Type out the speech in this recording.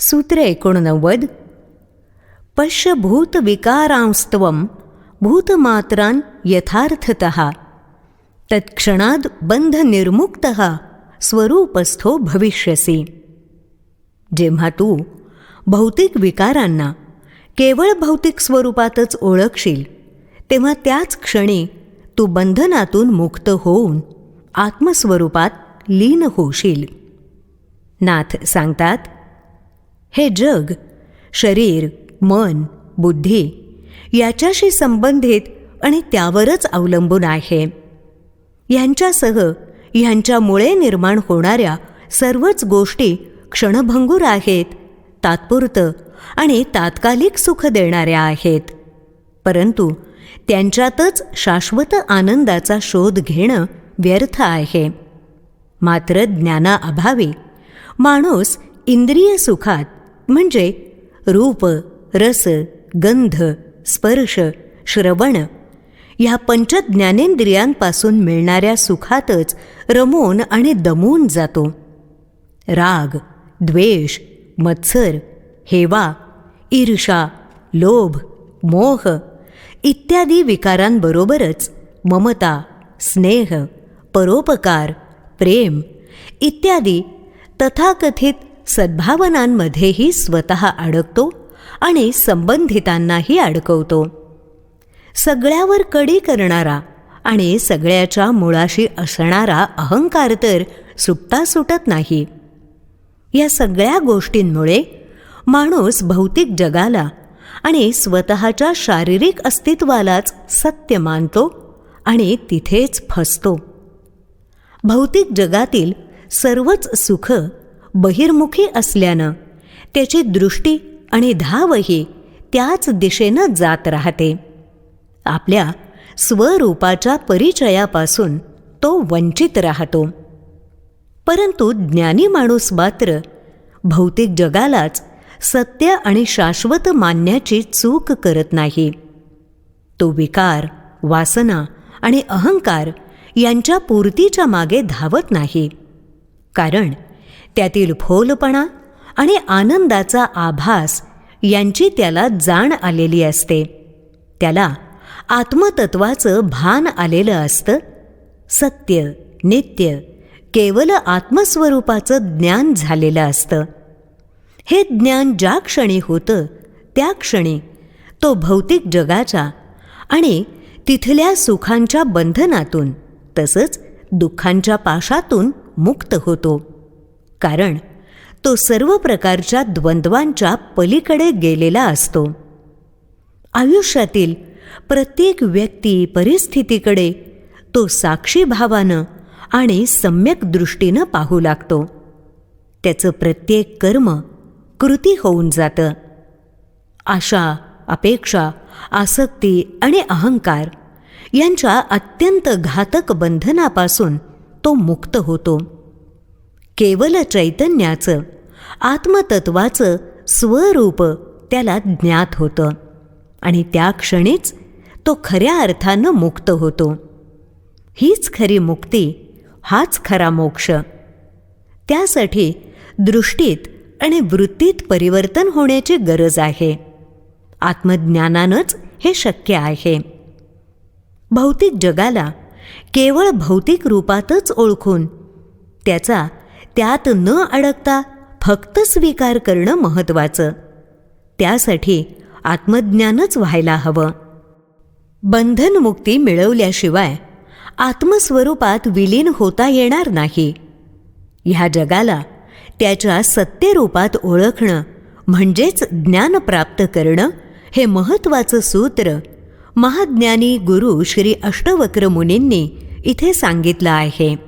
सूत्र एकोणनव्वद. पश्य भूतविकारांस्त्वं भूतमात्रान् यथार्थत. तत्क्षणाद बंधनिर्मुक्त स्वरूपस्थो भविष्यसी. जेव्हा तू भौतिक विकारांना केवळ भौतिक स्वरूपातच ओळखशील तेव्हा त्याच क्षणी तू बंधनातून मुक्त होऊन आत्मस्वरूपात लीन होशील. नाथ सांगतात हे जग शरीर मन बुद्धी याच्याशी संबंधित आणि त्यावरच अवलंबून आहे. ह्यांच्यासह ह्यांच्यामुळे निर्माण होणाऱ्या सर्वच गोष्टी क्षणभंगूर आहेत तात्पुरतं आणि तात्कालिक सुख देणाऱ्या आहेत. परंतु त्यांच्यातच शाश्वत आनंदाचा शोध घेणं व्यर्थ आहे. मात्र ज्ञानाअभावी माणूस इंद्रिय सुखात म्हणजे रूप रस गंध स्पर्श श्रवण ह्या पंचज्ञानेंद्रियांपासून मिळणाऱ्या सुखातच रमून आणि दमून जातो. राग द्वेष मत्सर हेवा ईर्षा लोभ मोह इत्यादी विकारांबरोबरच ममता स्नेह परोपकार प्रेम इत्यादी तथाकथित सद्भावनांमध्येही स्वतः अडकतो आणि संबंधितांनाही अडकवतो. सगळ्यावर कडी करणारा आणि सगळ्याच्या मुळाशी असणारा अहंकार तर सुटता सुटत नाही. या सगळ्या गोष्टींमुळे माणूस भौतिक जगाला आणि स्वतःच्या शारीरिक अस्तित्वालाच सत्य मानतो आणि तिथेच फसतो. भौतिक जगातील सर्वच सुख बहिर्मुखी असल्यानं त्याची दृष्टी आणि धावही त्याच दिशेनं जात राहते. आपल्या स्वरूपाच्या परिचयापासून तो वंचित राहतो. परंतु ज्ञानी माणूस मात्र भौतिक जगालाच सत्य आणि शाश्वत मानण्याची चूक करत नाही. तो विकार वासना आणि अहंकार यांच्या पूर्तीच्या मागे धावत नाही. कारण त्यातील फोलपणा आणि आनंदाचा आभास यांची त्याला जाण आलेली असते. त्याला आत्मतत्वाचं भान आलेलं असतं. सत्य नित्य केवल आत्मस्वरूपाचं ज्ञान झालेलं असतं. हे ज्ञान ज्या क्षणी होतं त्या क्षणी तो भौतिक जगाच्या आणि तिथल्या सुखांच्या बंधनातून तसंच दुःखांच्या पाशातून मुक्त होतो. कारण तो सर्व प्रकारच्या द्वंद्वांच्या पलीकडे गेलेला असतो. आयुष्यातील प्रत्येक व्यक्ती परिस्थितीकडे तो साक्षी भावानं आणि सम्यक दृष्टीनं पाहू लागतो. त्याचं प्रत्येक कर्म कृती होऊन जातं. आशा अपेक्षा आसक्ती आणि अहंकार यांच्या अत्यंत घातक बंधनापासून तो मुक्त होतो. केवल चैतन्याचं आत्मतत्वाचं स्वरूप त्याला ज्ञात होतं. आणि त्या क्षणीच तो खऱ्या अर्थानं मुक्त होतो. हीच खरी मुक्ती हाच खरा मोक्ष. त्यासाठी दृष्टीत आणि वृत्तीत परिवर्तन होण्याची गरज आहे. आत्मज्ञानानंच हे शक्य आहे. भौतिक जगाला केवळ भौतिक रूपातच ओळखून त्याचा त्यात न अडकता फक्त स्वीकार करणं महत्त्वाचं त्यासाठी आत्मज्ञानच व्हायला हवं. बंधनमुक्ती मिळवल्याशिवाय आत्मस्वरूपात विलीन होता येणार नाही. ह्या जगाला त्याच्या सत्यरूपात ओळखणं म्हणजेच ज्ञान प्राप्त करणं हे महत्त्वाचं सूत्र महाज्ञानी गुरु श्री अष्टवक्र मुनींनी इथे सांगितलं आहे.